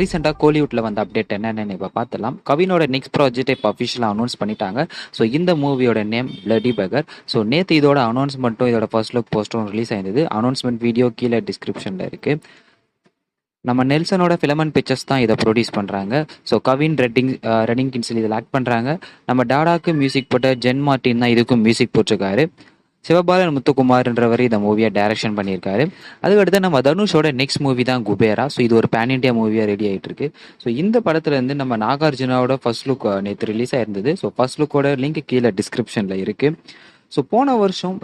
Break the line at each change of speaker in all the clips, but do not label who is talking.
ரீசெண்டாக கோலிவுட்டில் வந்த அப்டேட் என்னென்னு இப்போ பார்த்துலாம் கவினோட நெக்ஸ்ட் ப்ராஜெக்ட் இப்போ அஃபிஷியலாக அனௌன்ஸ் பண்ணிட்டாங்க. ஸோ இந்த மூவியோட நேம் பிளடி பகர் ஸோ நேற்று இதோட அனௌன்ஸ்மெண்ட்டும் இதோட ஃபர்ஸ்ட் லுக் போஸ்ட்டும் ரிலீஸ் ஆயிருந்தது. அனௌன்ஸ்மெண்ட் வீடியோ கீழே டிஸ்கிரிப்ஷனில் இருக்குது நம்ம நெல்சனோட ஃபிலமன் பிக்சர்ஸ் தான் இதை ப்ரொடியூஸ் பண்ணுறாங்க ஸோ கவின் ரெட்டிங் ரெட்டிங் கின்சில் இதில் ஆக்ட் பண்ணுறாங்க நம்ம டாடாக்கு மியூசிக் போட்ட ஜென் மார்ட்டின் தான் இதுக்கும் மியூசிக் போட்டிருக்காரு. சிவபாலன் முத்துக்குமார்ன்றவர் இந்த மூவியை டைரக்ஷன் பண்ணியிருக்காரு. அதுக்கடுத்து நம்ம தனுஷோட நெக்ஸ்ட் மூவி தான் குபேரா. ஸோ இது ஒரு பேன் இண்டியா மூவியாக ரெடி ஆகிட்டு இருக்கு ஸோ இந்த படத்துல இருந்து நம்ம நாகார்ஜுனாவோட ஃபர்ஸ்ட் லுக் நேற்று ரிலீஸ் ஆயிருந்தது. ஸோ ஃபர்ஸ்ட் லுக்கோட லிங்க் கீழே டிஸ்கிரிப்ஷனில் இருக்கு. ஸோ போன வருஷம்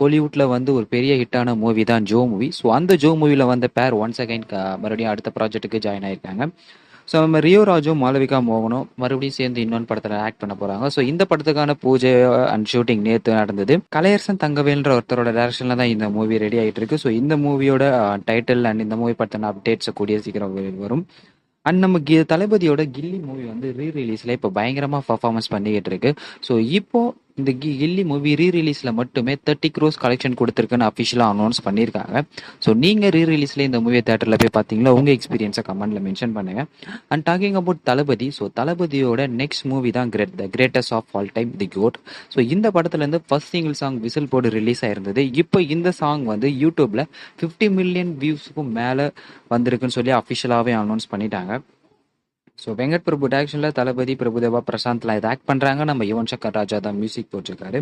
கோலிவுட்டில் வந்து ஒரு பெரிய ஹிட்டான மூவி தான் ஜோ மூவி. ஸோ அந்த ஜோ மூவியில் வந்த பேர் ஒன்ஸ் அகைன் மறுபடியும் அடுத்த ப்ராஜெக்ட்டுக்கு ஜாயின் ஆயிருக்காங்க. ஸோ நம்ம ரியோ ராஜும் மாளவிகா மோகனும் மறுபடியும் சேர்ந்து இன்னொன்று படத்தில் ஆக்ட் பண்ண போகிறாங்க ஸோ இந்த படத்துக்கான பூஜை அண்ட் ஷூட்டிங் நேற்று நடந்தது. கலையரசன் தங்கவேல்ன்ற ஒருத்தரோட டேரக்ஷனில் தான் இந்த மூவி ரெடி ஆகிட்டு இருக்கு. ஸோ இந்த மூவியோட டைட்டில் அண்ட் இந்த மூவி படத்தின அப்டேட்ஸை கூடிய சீக்கிரம் வரும். அண்ட் நம்ம கி தளபதியோட கில்லி மூவி வந்து ரீ ரிலீஸில் இப்போ பயங்கரமாக பர்ஃபார்மன்ஸ் பண்ணிக்கிட்டு இருக்கு. ஸோ இப்போ இந்த கி கில்லி மூவி ரீ ரிலீஸில் மட்டுமே தேர்ட்டி க்ரோஸ் கலெக்ஷன் கொடுத்துருக்குன்னு அஃபிஷியலாக அனௌன்ஸ் பண்ணியிருக்காங்க. ஸோ நீங்கள் ரீ ரிலீஸில் இந்த மூவி தேட்டரில் போய் பார்த்தீங்களா உங்கள் எக்ஸ்பீரியன்ஸை கமெண்ட்டில் மென்ஷன் பண்ணுங்க. And talking about Thalapathy so தளபதியோட நெக்ஸ்ட் மூவி தான் great the greatest of all time the GOAT so இந்த படத்துலேருந்து ஃபர்ஸ்ட் சிங்கிள் சாங் விசில் போர்டு ரிலீஸ் ஆயிருந்தது. இப்போ இந்த சாங் வந்து யூடியூப்பில் ஃபிஃப்டி மில்லியன் வியூஸுக்கும் மேலே வந்திருக்குன்னு சொல்லி அஃபிஷியலாகவே அனௌன்ஸ் பண்ணிட்டாங்க. ஸோ வெங்கட் பிரபு டேரக்ஷனில் தளபதி பிரபுதேவா பிரசாந்த்லாம் இதை ஆக்ட் பண்ணுறாங்க நம்ம யுவன் சக்கர் ராஜா தான் மியூசிக் போட்டிருக்காரு.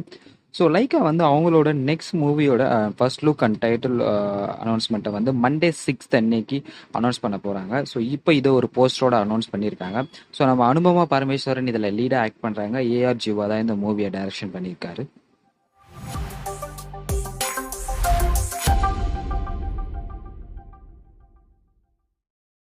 ஸோ லைக்கா வந்து அவங்களோட நெக்ஸ்ட் மூவியோட ஃபர்ஸ்ட் லுக் அண்ட் டைட்டில் அனௌன்ஸ்மெண்ட்டை வந்து மண்டே சிக்ஸ்த் அன்னைக்கு அனௌன்ஸ் பண்ண போகிறாங்க ஸோ இப்போ இதை ஒரு போஸ்டரோட அனௌன்ஸ் பண்ணியிருக்காங்க. ஸோ நம்ம அனுபமா பரமேஸ்வரன் இதில் லீடாக ஆக்ட் பண்ணுறாங்க ஏஆர் ஜீவா தான் இந்த மூவியை டைரக்ஷன் பண்ணியிருக்காரு.